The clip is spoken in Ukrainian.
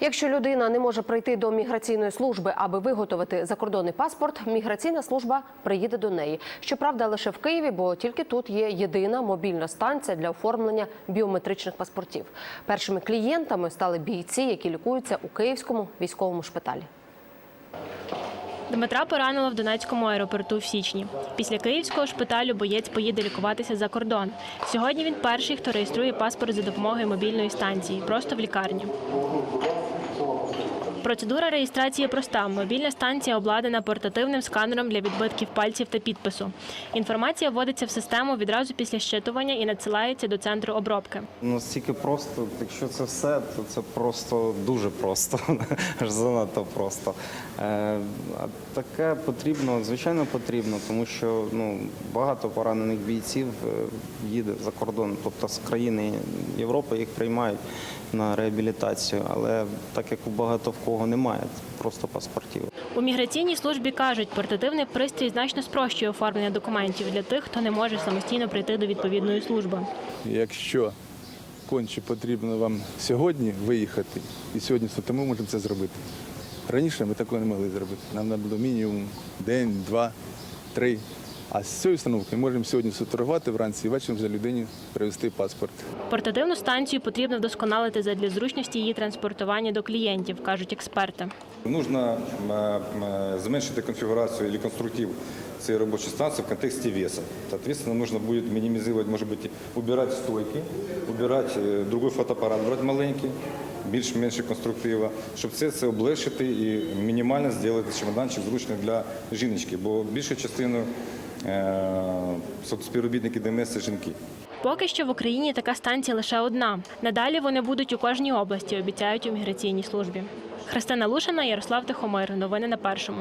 Якщо людина не може прийти до міграційної служби, аби виготовити закордонний паспорт, міграційна служба приїде до неї. Щоправда, лише в Києві, бо тільки тут є єдина мобільна станція для оформлення біометричних паспортів. Першими клієнтами стали бійці, які лікуються у київському військовому шпиталі. Дмитра поранило в Донецькому аеропорту в січні. Після київського шпиталю боєць поїде лікуватися за кордон. Сьогодні він перший, хто реєструє паспорт за допомогою мобільної станції, просто в лікарні. Процедура реєстрації проста. Мобільна станція обладнана портативним сканером для відбитків пальців та підпису. Інформація вводиться в систему відразу після щитування і надсилається до центру обробки. Настільки просто, якщо це все, то це просто дуже просто, занадто просто. Е, таке потрібно, звичайно, потрібно, тому що ну, багато поранених бійців е, їде за кордон, тобто з країни Європи їх приймають на реабілітацію, але так як у багато в кого немає просто паспортів. У міграційній службі кажуть, портативний пристрій значно спрощує оформлення документів для тих, хто не може самостійно прийти до відповідної служби. Якщо конче потрібно вам сьогодні виїхати, і сьогодні, то ми можемо це зробити. Раніше ми такого не могли зробити. Нам треба було мінімум день, два, три. А з цієї установки ми можемо сьогодні сфотографувати вранці і ввечері вже людині привезти паспорт. Портативну станцію потрібно вдосконалити задля зручності її транспортування до клієнтів, кажуть експерти. Нужно зменшити конфигурацию или конструктив цієї робочої станції в контексте веса. Соответственно, нужно будет минимизировать, может быть, убирать стойки, убирать э, другой фотоапарат, брати маленький, більш-менше конструктива, щоб це, це облегшити і мінімально зробити чемоданчик зручним для жіночки, бо більшу частину е, співробітники ДМС – це жінки. Поки що в Україні така станція лише одна. Надалі вони будуть у кожній області, обіцяють у міграційній службі. Христина Лушина, Ярослав Тихомир. Новини на першому.